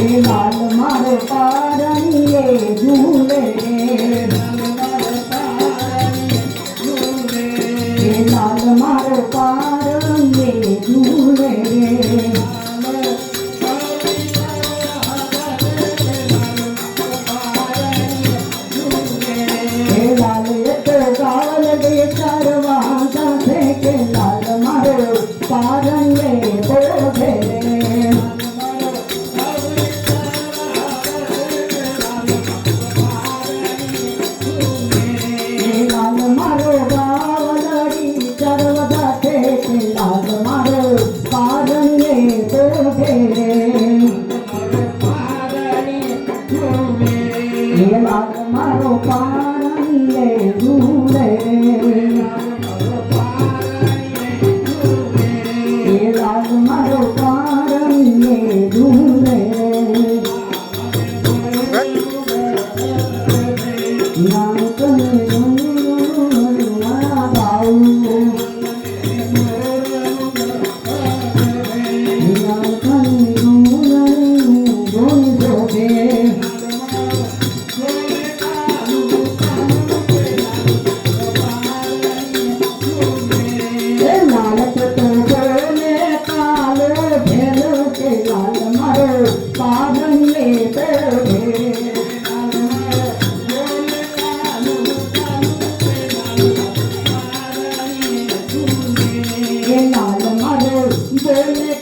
લાલ મારો પારણીએ ઝૂલે લાલ મારો પારણીએ ઝૂલે. લાલ મારો પારણીએ મારો પારણીએ દૂરે મારો પારણીએ દૂરે નામ તમે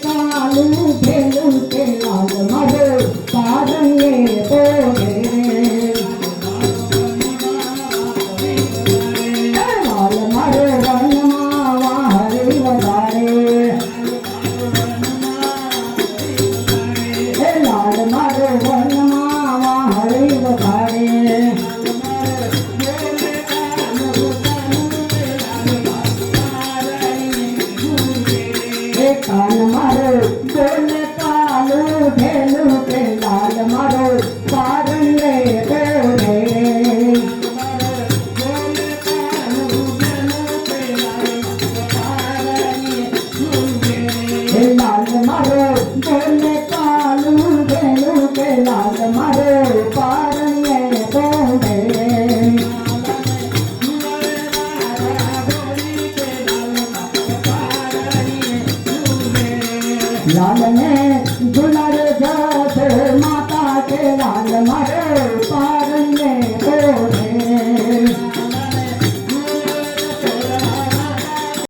ಕಾಲ એ કાન મારો બોલે કાલું ઢેલું તે લાલ મારો. लाल ने दुलार